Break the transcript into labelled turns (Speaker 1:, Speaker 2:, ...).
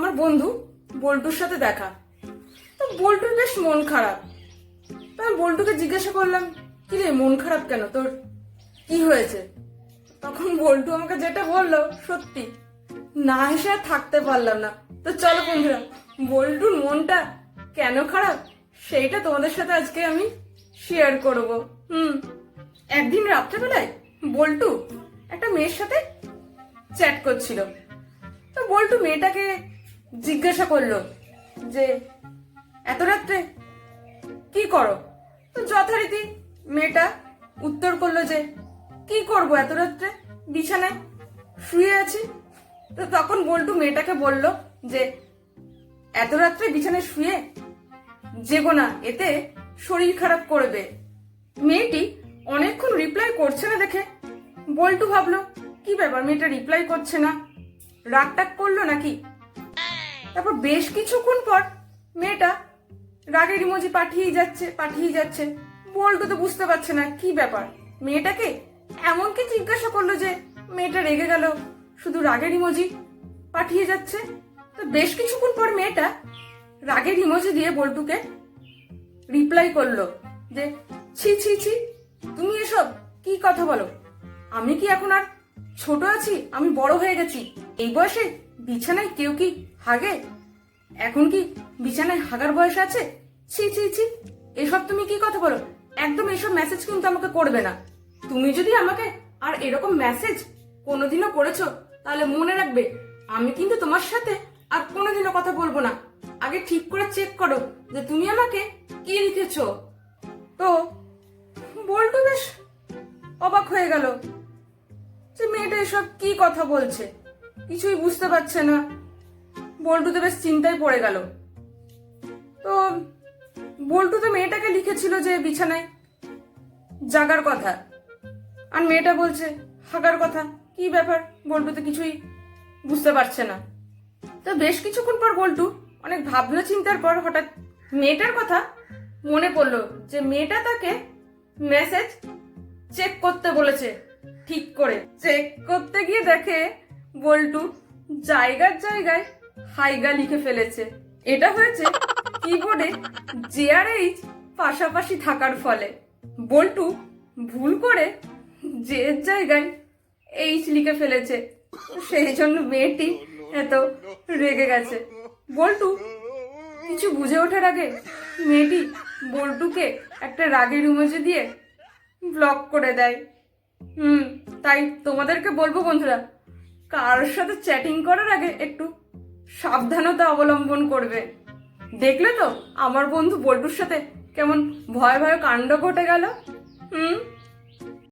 Speaker 1: আমার বন্ধু বল্টুর সাথে দেখা। তো বল্টুর বেশ মন খারাপ। তো আমি বল্টুকে জিজ্ঞাসা করলাম, কি রে, মন খারাপ কেন তোর? কি হয়েছে? তখন বল্টু আমাকে যেটা বলল, সত্যি, না হেসে থাকতে পারলাম না। তো চলো বন্ধুরা, বল্টুর মনটা কেন খারাপ, সেইটা তোমাদের সাথে আজকে আমি শেয়ার করব। হুম, একদিন রাত্রেবেলায় বল্টু একটা মেয়ের সাথে চ্যাট করছিল। তো বল্টু মেয়েটাকে জিজ্ঞাসা করল যে, এত রাত্রে কি করো? তো যথারীতি মেয়েটা উত্তর করল যে, কি করব এত রাত্রে? বিছানায় শুয়ে আছি। তো তখন বল্টু মেয়েটাকে বলল যে, এত রাত্রে বিছানায় শুয়ে যেগো না, এতে শরীর খারাপ করবে। মেয়েটি অনেকক্ষণ রিপ্লাই করছে না দেখে বল্টু ভাবলো, কি ব্যাপার, মেয়েটা রিপ্লাই করছে না? রাগ টাগ করল নাকি? তারপর বেশ কিছুক্ষণ পর মেয়েটা রাগের ইমোজি পাঠিয়ে যাচ্ছে পাঠিয়ে যাচ্ছে। বল্টু তো বুঝতে পারছে না কি ব্যাপার। মেয়েটাকে এমন কি জিজ্ঞাসা করল যে মেয়েটা রেগে গেল, শুধু রাগের ইমোজি পাঠিয়ে যাচ্ছে? তো বেশ কিছুক্ষণ পর মেয়েটা রাগের ইমোজি দিয়ে বল্টুকে রিপ্লাই করল যে, ছি ছি ছি, তুমি এসব কি কথা বলো? আমি কি এখন আর ছোট আছি? আমি বড় হয়ে গেছি। এই বয়সে বিছানায় কেউ কি হাগে? এখন কি বিছানায় হাগার বয়স আছে? ছি ছি ছি। এসব তুমি কি কথা বলো? একদম এসব মেসেজ কিন্তু আমাকে করবে না। তুমি যদি আমাকে আর এরকম মেসেজ কোনোদিনও করেছ, তাহলে মনে রাখবে, আমি কিন্তু তোমার সাথে আর কোনোদিনও কথা বলব না। আগে ঠিক করে চেক করো যে তুমি আমাকে কি লিখেছো। তো বল্টু বেশ অবাক হয়ে গেল যে মেয়েটা এসব কি কথা বলছে? কিছুই বুঝতে পারছে না। বল্টু তো বেশ চিন্তায় পড়ে গেল। তো, বল্টু তো মেয়েটাকে লিখেছিল যে বিছানায়। জাগার কথা। আর মেয়েটা বলছে, হাগার কথা। কি ব্যাপার? বল্টু তো কিছুই বুঝতে পারছে না। তো বেশ কিছুক্ষণ পর বল্টু অনেক ভাবনা চিন্তার পর হঠাৎ মেয়েটার কথা মনে পড়ল যে মেয়েটা তাকে মেসেজ চেক করতে বলেছে, ঠিক করে। চেক করতে গিয়ে দেখে বল্টু জায়গার জায়গায় হাইগা লিখে ফেলেছে। এটা হয়েছে কিবোর্ডে জেআরএইচ পাশাপাশি থাকার ফলে। বল্টু ভুল করে যে জায়গায় এইচ লিখে ফেলেছে। সেই জন্য মেয়েটি এত রেগে গেছে। বল্টু, কিছু বুঝে ওঠার আগে মেয়েটি বল্টুকে একটা রাগের ইমোজি দিয়ে ব্লক করে দেয়। হুম, তাই তোমাদেরকে বলব বন্ধুরা কারোর সাথে চ্যাটিং করার আগে একটু সাবধানতা অবলম্বন করবে। দেখলে তো আমার বন্ধু বল্টুর সাথে কেমন ভয় ভয় কাণ্ড ঘটে গেল। হুম?